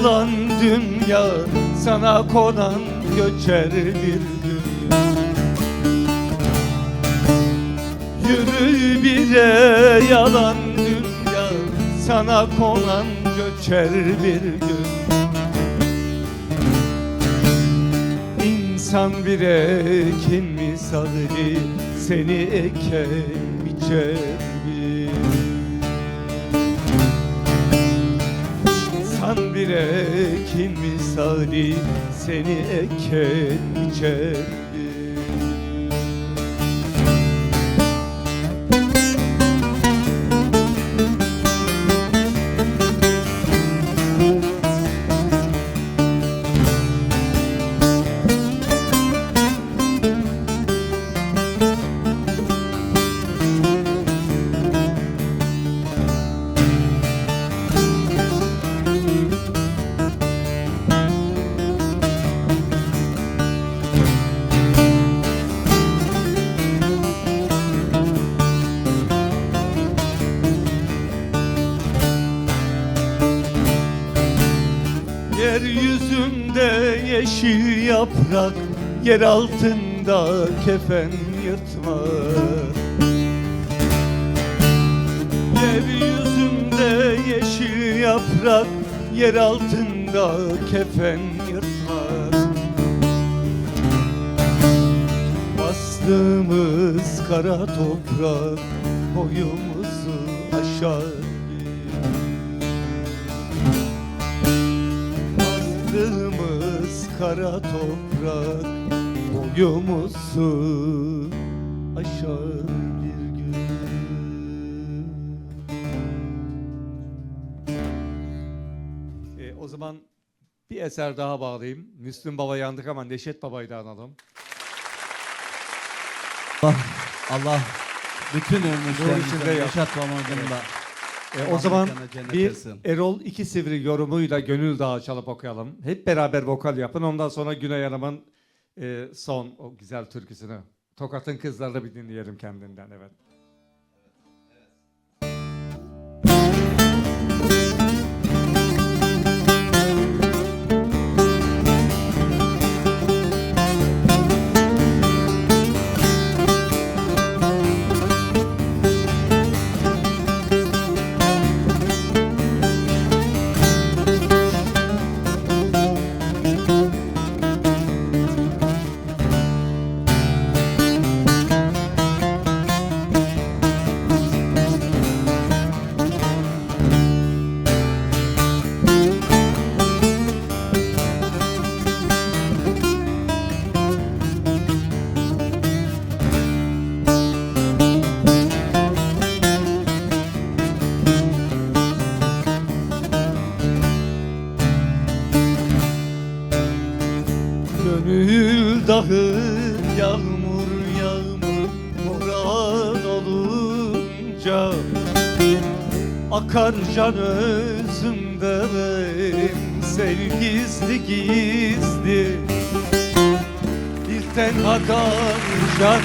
Yalan dünya Sana konan göçer bir gün Yürü bire yalan dünya Sana konan göçer bir gün İnsan bir ekin misali Seni eker biçer bir ekin misali Seni eker biçer yeşil yaprak Yer altında kefen yırtma Yeryüzünde yeşil yaprak Yer altında kefen yırtmaz Bastığımız kara toprak Boyumuzu aşar kara toprak Boyumuzu aşar bir gün E, o zaman bir eser daha bağlayayım. Müslüm Baba yandık ama Neşet Baba'yı da analım. Allah, Allah bütün Nur içinde ölmüşlerimizden yat. E, o zaman bir. Erol iki sivri yorumuyla Gönül Dağı çalıp okuyalım. Hep beraber vokal yapın. Ondan sonra Güney Hanım'ın e, son o güzel türküsünü. Tokat'ın kızlarını bir dinleyelim kendinden. Evet. Olunca Akar can özümde Sev gizli gizli Bir tenhadan can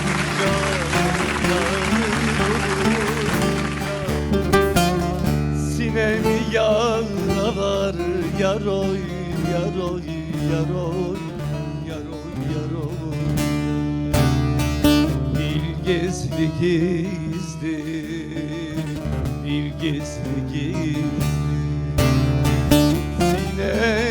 Sinemi yaralar yaroy yaroy yaroy yaroy yaroy. Bir gizli gizli bir gizli gizli. Sinemi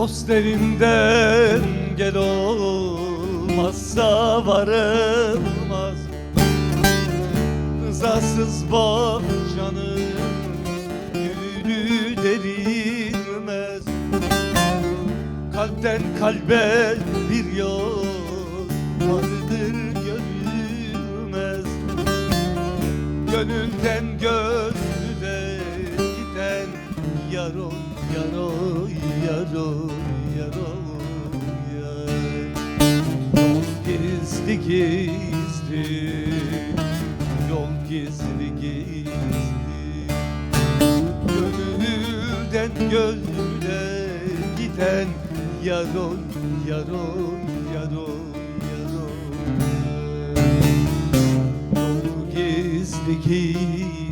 Dost elinden gel olmazsa varılmaz. Rızasız bak canım gülü derilmez Kalpten kalbe bir yol vardır görülmez Gönülden gönlüne giden yar ol, yar ol, ol, yar ol, yar. Yol gizli gizli, Gönülden gönlüne giden yar ol, yar ol Yol gizli gizli